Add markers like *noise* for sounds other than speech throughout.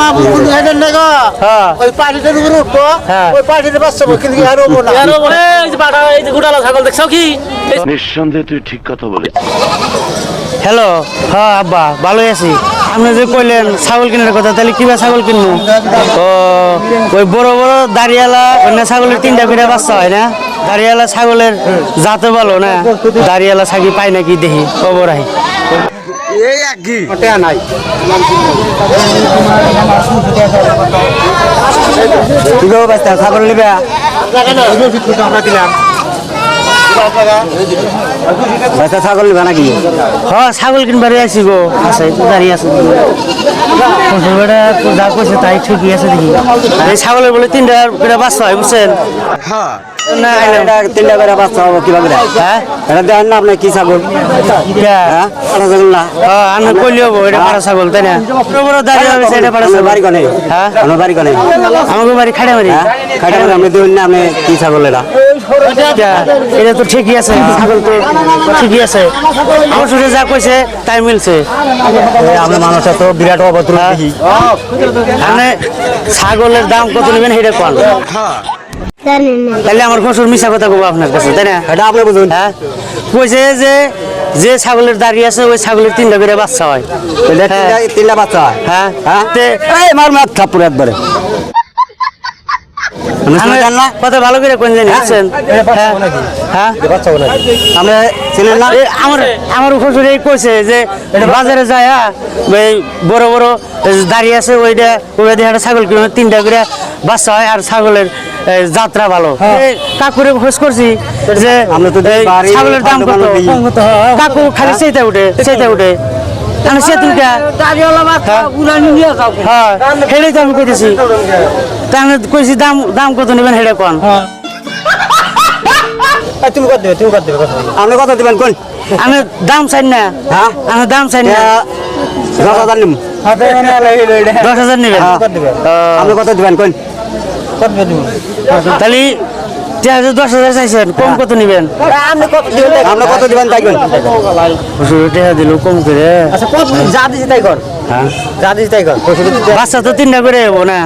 বাবু কিন্তু হেডেন না হ্যাঁ। ওই পার্টিটার উপরে উঠবো। হ্যাঁ। ওই পার্টিটা বাঁচবো কিন্তু আর হব না। কেন বলে এই যে পাঠা এই যে গোটালা ছাগল দেখছ কি? নিঃসন্দেহে তুই ঠিক কথা বলেছিস। হ্যালো। হ্যাঁ আব্বা ভালোই আছি। আপনি যে কইলেন ছাগল কেনার কথা তাহলে কিবা ছাগল কিনবো? ও ওই বড় বড় দাঁড়িয়ালা ছাগলের তিনটা করে বাচ্চা হয় না? দাঁড়িয়ালা ছাগলের জাতে ভালো না? দাঁড়িয়ালা ছাগি পাই নাকি দেখি খবর আহি ওটা নাই। কি গো ছাগল নিবে? আমরা দিলাম বাচ্চা ছাগল নিবা নাকি? হ্যাঁ ছাগল কিনবার আছি গো। আছে দাঁড়িয়ে আছে। যা এই ছাগলের বলে তিনটা করে বাচ্চা হয় বুঝছেন এটা হ্যাঁ না আপনি কি ছাগল হ্যাঁ ছাগল না হ্যাঁ আমি এটা ছাগল তাই না বড় দাঁড়িয়ে হবে কোনে হ্যাঁ আমার কোনে আমাকে বাড়ি খাড়া মারি খাড়া মারি আপনি দেখুন না আপনি কি ছাগল এটা এটা এটা তো ঠিকই আছে ছাগল তো ঠিকই আছে। আমার সুরে যা কইছে তাই মিলছে। আমরা মানুষটা তো বিরাট অভদ্র মানে ছাগলের দাম কত নেবেন সেটা কোন তাহলে আমার শ্বশুর মিশা কথা কব আপনার কাছে তাই না? এটা আপনি বুঝুন। হ্যাঁ। কইছে যে যে ছাগলের দাঁড়িয়ে আছে ওই ছাগলের তিনটা করে বাচ্চা হয়। তিনটা বাচ্চা হয়। হ্যাঁ। হ্যাঁ? মার মাত থাপুর একবারে। কত ভালো করে কোন জানি বুঝছেন? হ্যাঁ। হ্যাঁ। আমরা ছিলেন না আমার আমার শ্বশুর এই কইছে যে বাজারে যায় হ্যাঁ, ওই বড় বড় দাঁড়িয়ে আছে ওইটা ওই দেখা ছাগল কিনে তিনটা করে বাচ্চা হয় আর ছাগলের যাত্রা ভালো। কাকুরে খোঁজ করছি যে ছাগলের দাম কত? কাকু খালি সেইটা উঠে সেইটা উঠে। আমি সে তুমি হ্যাঁ। হেড়েই তো আমি কইতেছি। তা আমি কইছি দাম দাম কত নেবেন হেড়ে কোন? *laughs* তুমি কত দেবে তুমি কত দেবে কথা আপনি কত দিবেন কোন? আমি দাম চাই না। হ্যাঁ? আমি দাম চাই না। দশ হাজার নিব দশ হাজার নেবেন? আপনি কত দিবেন কোন? তাহলে দশ হাজার চাইছেন কম কত নেবেন? আপনি কত দিবেন আপনি কত দিবেন তাই টাকা দিল কম করে। আচ্ছা কত যা দিছি তাই কর। হ্যাঁ। বাচ্চা তো তিনটা করে হব না?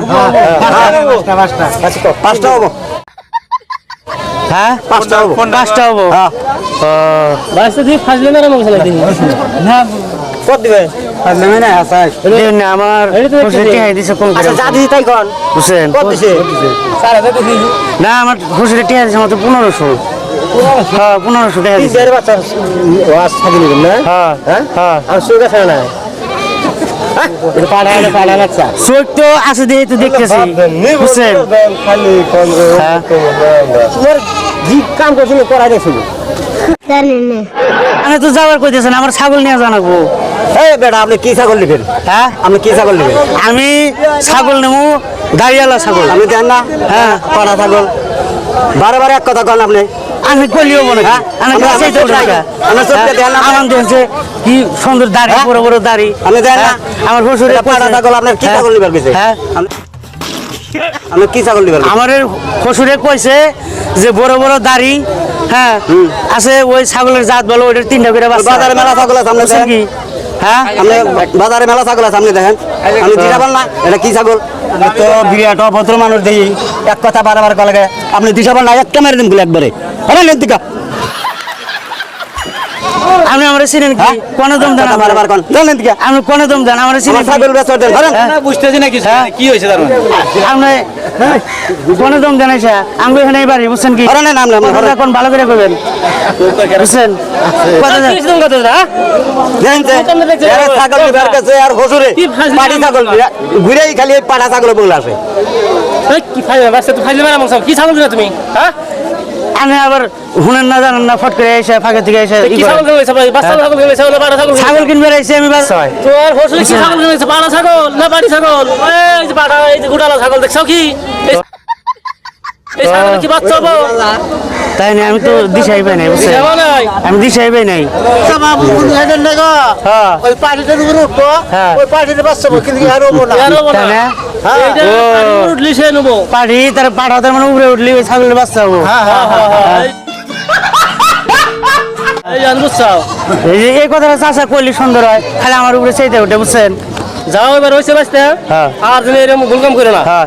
পাঁচটা আচ্ছা পাঁচটা হব হ্যাঁ? পাঁচটা হব পাঁচটা হব ও। বাসে দিয়ে মেরা কত দিবে দেন না, আমার শ্বশুর টিহাই দিছে কম করে। আচ্ছা যা দিছি তাই কর বুঝছেন? কত দিছে? না আমার দিছে মাত্র পনেরোশো। হ্যাঁ পনেরোশো টাকা না? হ্যাঁ চোখ তো আছে দিয়ে তো দেখতেছি। বুঝছেন? খালি তোমার জি কাম করছিল করাই দেখছিল আমি তো যাওয়ার কইতেছেন আমার ছাগল নিয়ে জানাব এই বেটা আপনি কি ছাগল নেবেন? হ্যাঁ? আপনি কি ছাগল নেবেন? আমি ছাগল নেব দাঁড়িয়ালা ছাগল। আপনি দেন না? হ্যাঁ। পাড়া ছাগল। বারে বারে এক কথা কন আপনি। আমি কলিও মনে হ্যাঁ? আমি আমরা- আমরা আমরা। আমার দেখছে কি সুন্দর দাড়ি হ্যাঁ? বড় বড় দাড়ি। আপনি দেন না? হ্যাঁ? আমার শ্বশুরের পাড়া ছাগল আপনার কি ছাগল গেছে হ্যাঁ? আপনি কি ছাগল নেবেন আমার শ্বশুরে কইছে যে বড় বড় দাড়ি হ্যাঁ? আছে ওই ছাগলের জাত বলো ওইটার তিনটা করে বাজারে মেলা ছাগল আছে কি? হ্যাঁ আপনি বাজারে মেলা ছাগল আছে, আপনি দেখেন। আপনি দিশাবেন না, এটা কি ছাগল? তো বিরাট অভদ্র মানুষ দেখি। এক কথা বারবার কলে আপনি দিশাবেন না একটা মেরে দিন বলে একবারে। আরে নেন আপনি আমার চিনেন কি? কোন দম দেন কথা বারবার কন। নেন দিকা আপনি কোন দম দেন আমার চিনেন আমার ছাগল বেচা দেন ধরেন। বুঝতেছি না কিছু। হ্যাঁ? কি হয়েছে তার মানে? আপনি কোন দম দেন এসে আমি এখানে বাড়ি বুঝছেন কি? ধরে নেন আপনি আমার কথাটা কোন ভালো করে কইবেন? বুঝছেন? কি হ্যাঁ? দেন এরা ছাগল নিবার কাছে আর হসুরে কি ফাজলামি পাটি ছাগল ঘুরেই খালি পাটা ছাগল বলে আছে। এই, কি ফাজলে বাসে তো ফাজলে মেরা মশলা কি ছাগল তুমি হ্যাঁ? আমি আবার হুনেন না জানেন না ফট করে এসে ফাঁকে থেকে এসে। ছাগল দিলে ভাই? বাচ্চা ছাগল দিলে ছাগল পাড়া ছাগল ছাগল কিনবে আমি বাস তোর হোসলে কি ছাগল দিলে পাড়া ছাগল না বাড়ি ছাগল? এই যে পাড়া এই যে গোটালা ছাগল দেখছ কি? এই- ছাগল কি বাচ্চা তাই না আমি তো দিশাই পাই নাই বুঝছেন? আমি দিশাই পাই নাই। হ্যাঁ। ওই পার্টিটার উপরে উঠবো হ্যাঁ। ওই কিন্তু আর হব না। তাই না? সে নেব। পাড়ি তার পাঠাতে মানে উপরে উঠলি ওই ছাগলের বাচ্চা হব হ্যাঁ হ্যাঁ হ্যাঁ এই বুঝছ এই যে এই কথাটা চাষা করলে সুন্দর হয় খালি আমার উপরে চাইতে উঠে বুঝছেন? যাও এবার হয়েছে বাঁচতে হ্যাঁ। আর যেন এরকম ভুলকাম করে না। হ্যাঁ।